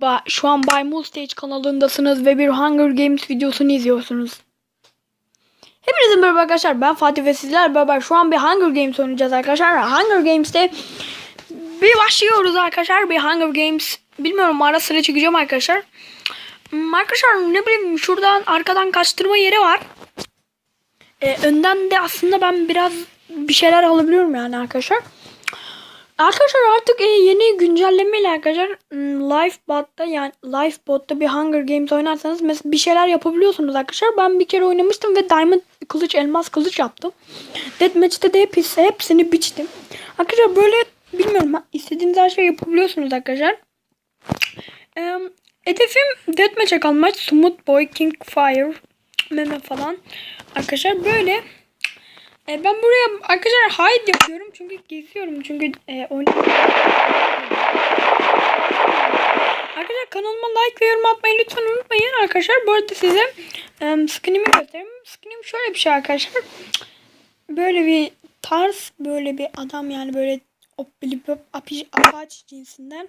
Ba şu an Bay Stage kanalındasınız ve bir Hunger Games videosunu izliyorsunuz. Hepinize merhaba arkadaşlar. Ben Fatih ve sizler beraber şu an bir Hunger Games oynayacağız arkadaşlar. Hunger Games'te bir başlıyoruz arkadaşlar. Bir Hunger Games bilmiyorum ara sıra çıkacağım arkadaşlar. Hmm, Arkadaşlar ne bileyim şuradan arkadan kaçtırma yeri var. Ee, önden de aslında ben biraz bir şeyler alabiliyorum yani arkadaşlar. Arkadaşlar artık e, yeni güncellemeyle arkadaşlar hmm, Lifebot'ta yani Lifebot'ta bir Hunger Games oynarsanız mesela bir şeyler yapabiliyorsunuz arkadaşlar. Ben bir kere oynamıştım ve Diamond kılıç, elmas kılıç yaptım. Deathmatch'te de hepsi, hepsini biçtim. Arkadaşlar böyle bilmiyorum istediğiniz her şeyi yapabiliyorsunuz arkadaşlar. Ee, hedefim Deathmatch'e kalmak. Smooth Boy, King Fire, meme falan. Arkadaşlar böyle e, ben buraya arkadaşlar hide yapıyorum çünkü geziyorum çünkü e. Arkadaşlar kanalıma like ve yorum atmayı lütfen unutmayın arkadaşlar. Bu arada size e, skinimi göstereyim. Skinim şöyle bir şey arkadaşlar. Böyle bir tarz böyle bir adam yani böyle apache cinsinden.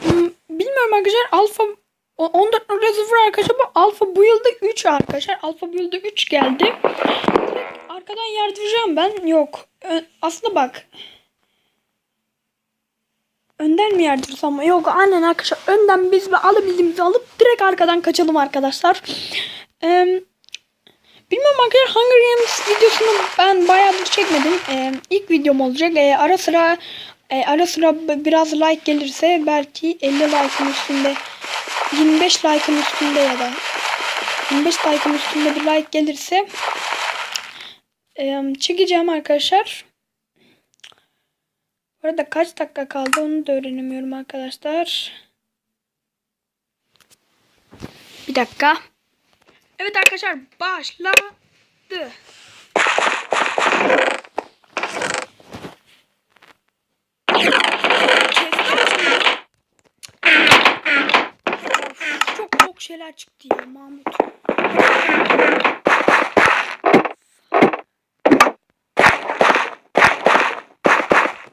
Hmm, Bilmiyorum arkadaşlar alfa 14.0 arkadaşlar bu alfa bu yılda 3 arkadaşlar. Alfa bu yılda 3 geldi. Arkadan yardıracağım ben. Yok. Aslında bak. Önden mi yardırsam? Yok aynen arkadaşlar. Önden biz bir alabildiğimizi alıp direkt arkadan kaçalım arkadaşlar. Ee, bilmiyorum arkadaşlar Hunger Games videosunu ben bayağıdır çekmedim. Ee, ilk videom olacak. Ee, ara sıra e, ara sıra biraz like gelirse belki 50 like'ın üstünde 25 like'ın üstünde ya da 25 like'ın üstünde bir like gelirse Eee, çekeceğim arkadaşlar. Bu arada kaç dakika kaldı onu da öğrenemiyorum arkadaşlar. Bir dakika. Evet arkadaşlar başladı. Of, Çok çok şeyler çıktı ya Mahmut.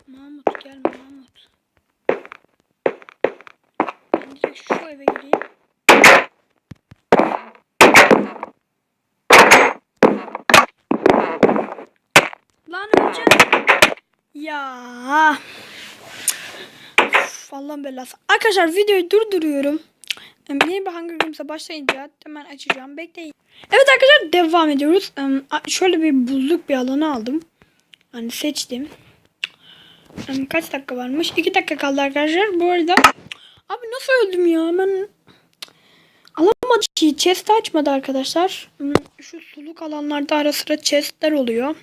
Mahmut gelme Mahmut. Ben direkt şu eve gireyim. Lan öleceğim. Ya. Allah'ın belası. Arkadaşlar videoyu durduruyorum. Yeni bir Hunger Games'e başlayınca hemen açacağım. Bekleyin. Evet arkadaşlar devam ediyoruz. Şöyle bir buzluk bir alanı aldım. Hani seçtim. Kaç dakika varmış? 2 dakika kaldı arkadaşlar. Bu arada abi nasıl öldüm ya? Ben alamadım ki. Chest açmadı arkadaşlar. Şu suluk alanlarda ara sıra chestler oluyor.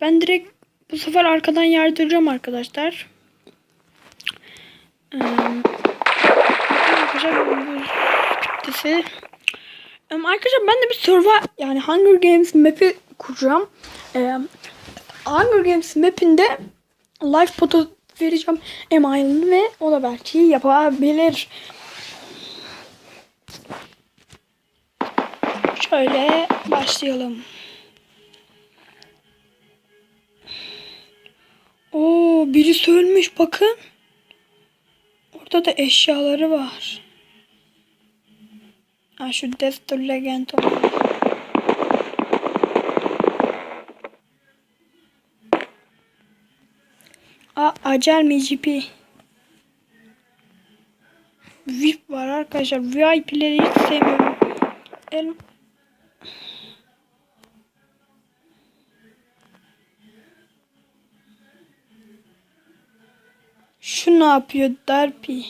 Ben direkt bu sefer arkadan yardıracağım arkadaşlar. Ee, arkadaşlar bu kütlesi. Ee, Arkadaşlar ben de bir server yani Hunger Games map'i kuracağım. Ee, Hunger Games map'inde live foto vereceğim emailini ve o da belki yapabilir. Şöyle başlayalım. Oo birisi ölmüş bakın. Orada da eşyaları var. Ha şu to Legend. Aa, Acel MGP. VIP var arkadaşlar. VIP'leri hiç sevmiyorum. El... Şu ne yapıyor Darpi?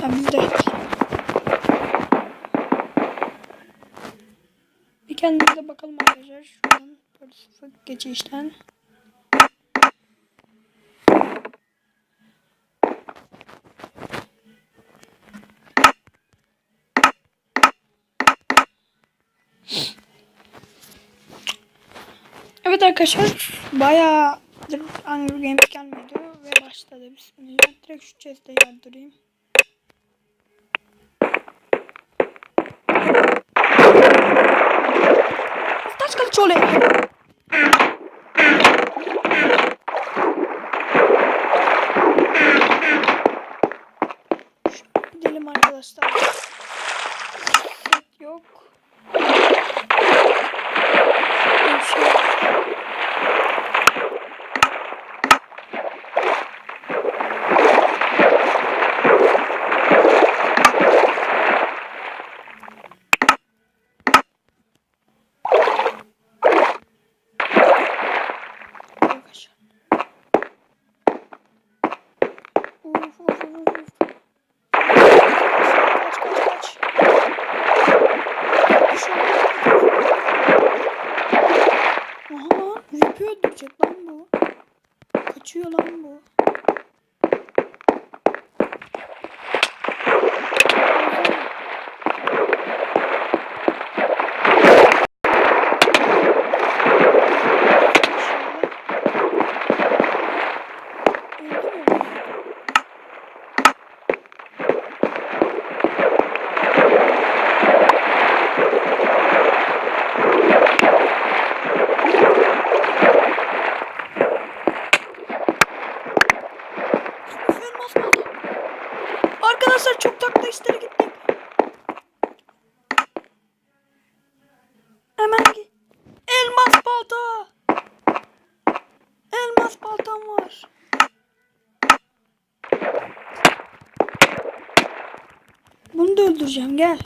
Ha biz de Bir kendimize bakalım arkadaşlar. Şuradan böyle geçişten. Evet arkadaşlar bayağı Hunger Games gelmedi ve başladı. Bismillah. Direkt şu chest'e yardırayım. Taş kılıç oluyor. gidelim arkadaşlar. Set yok. Bir şey yok. Arkadaşlar. Uf, uf, uf, uf. Kaç kaç kaç. Bir şey olmaz. Aha lan. Ripi öldürecek lan bu. Kaçıyor lan bu. Öldü mü? Of, elmas balta. Arkadaşlar çok takla işleri gittik. Hemen git. Elmas balta. Elmas baltam var. Bunu da öldüreceğim gel.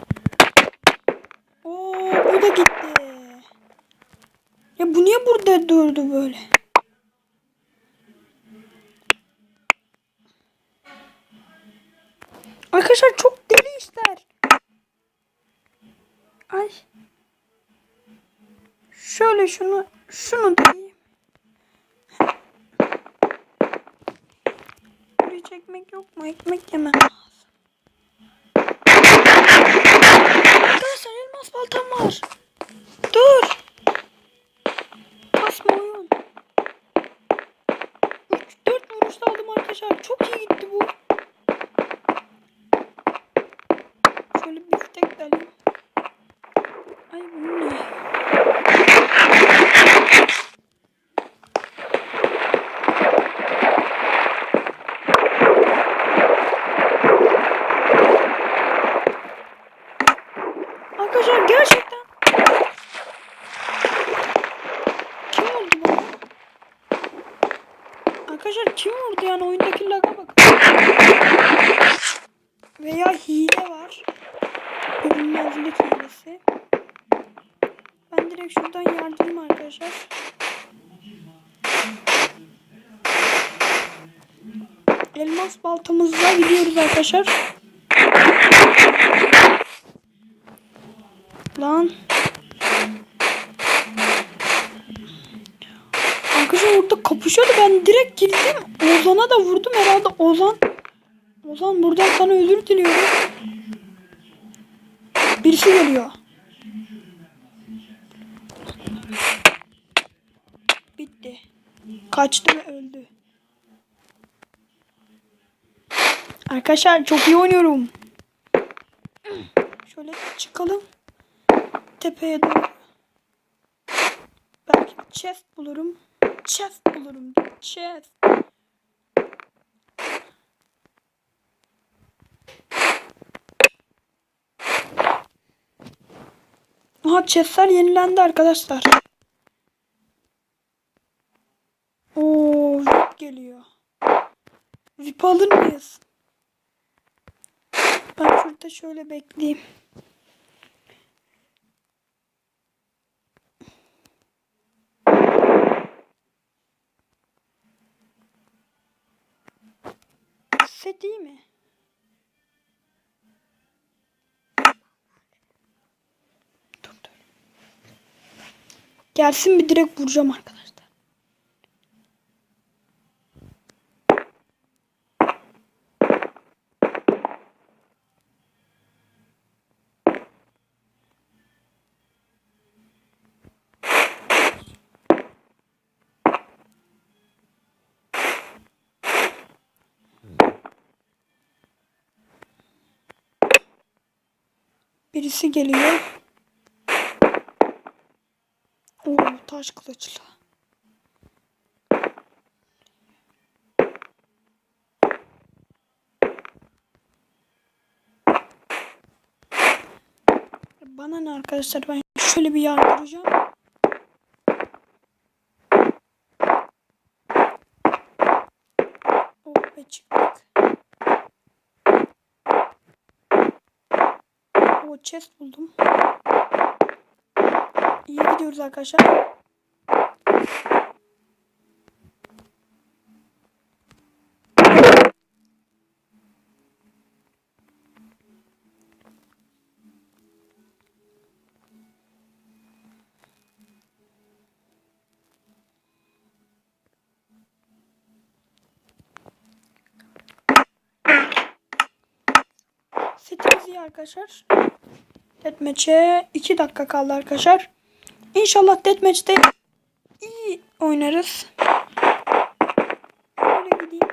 Oo bu da gitti. Ya bu niye burada durdu böyle? Arkadaşlar çok deli işler. Ay. Şöyle şunu şunu da yiyeyim. Buraya çekmek yok mu? Ekmek yemem lazım. Arkadaşlar elmas baltam var. Dur. Kasma oyun. 3-4 vuruşta aldım arkadaşlar. Çok iyi gitti bu. Şöyle biftek de alayım. Ay bu ne? Arkadaşlar gerçekten kim oldu bana? Arkadaşlar kim vurdu yani oyundaki laga bak. Veya hile var. Görünmezlik hilesi. Ben direkt şuradan yardırayım arkadaşlar. Elmas baltamızla gidiyoruz arkadaşlar. Lan. Arkadaşlar orada kapışıyordu. Ben direkt girdim. Ozan'a da vurdum herhalde. Ozan. Ozan buradan sana özür diliyorum. Birisi geliyor. Bitti. Kaçtı ve öldü. Arkadaşlar çok iyi oynuyorum. Şöyle çıkalım. Tepeye doğru. Belki chest bulurum. Chest bulurum. Chest. Aha chestler yenilendi arkadaşlar. Oo, geliyor. VIP alır mıyız? Şurada şöyle bekleyeyim. Set iyi mi? Dur dur. Gelsin bir direkt vuracağım arkadaşlar. Birisi geliyor. Oo, taş kılıçla. Bana ne arkadaşlar ben şöyle bir yardıracağım. Oh çıktık. O chest buldum. İyi gidiyoruz arkadaşlar. Setimiz iyi arkadaşlar. Deathmatch'e 2 dakika kaldı arkadaşlar. İnşallah Deathmatch'te iyi oynarız. Böyle gideyim.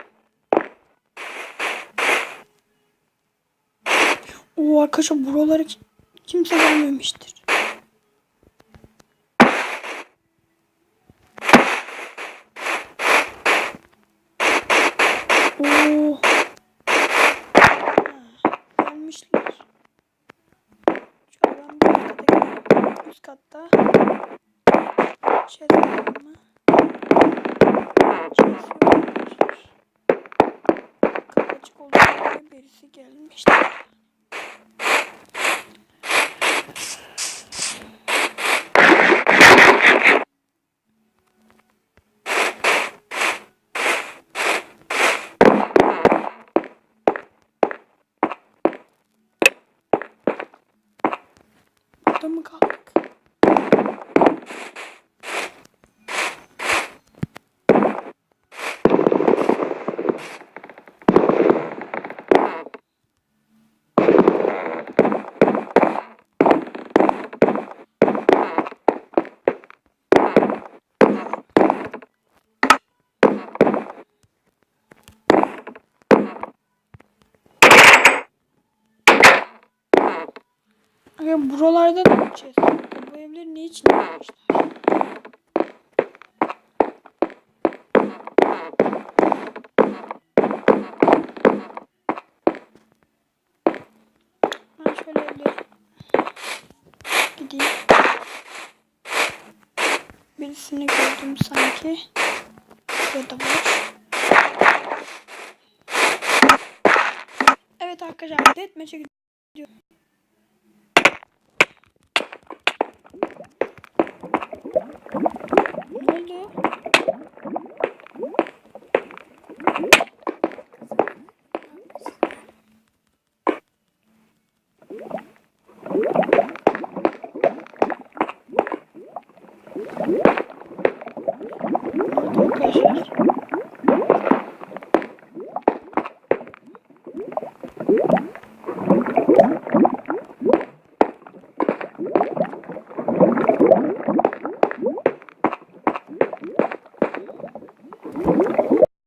Oo arkadaşlar buraları ki- kimse gelmemiştir. Oo. Gelmişler. Şöyle ben bir katta üst katta. Chest var mı? Chest yok arkadaşlar. İçin birisi gelmişti. Buralarda da gideceğiz. Bu evleri ne için yapmışlar? Ben şöyle evleri gideyim. Birisini gördüm sanki. Burada var. Evet arkadaşlar deathmatch'e gidiyorum. Ne oldu? Nerede arkadaşlar?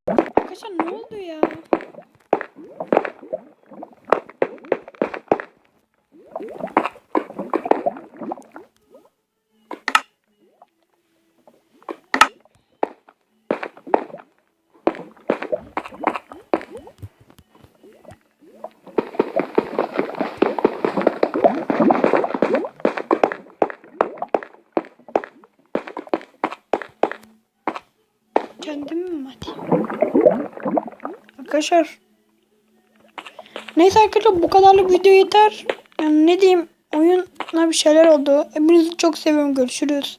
Arkadaşlar ne oldu ya? Kendimi mi atayım? Arkadaşlar. Neyse arkadaşlar bu kadarlık video yeter. Yani ne diyeyim oyuna bir şeyler oldu. Hepinizi çok seviyorum. Görüşürüz.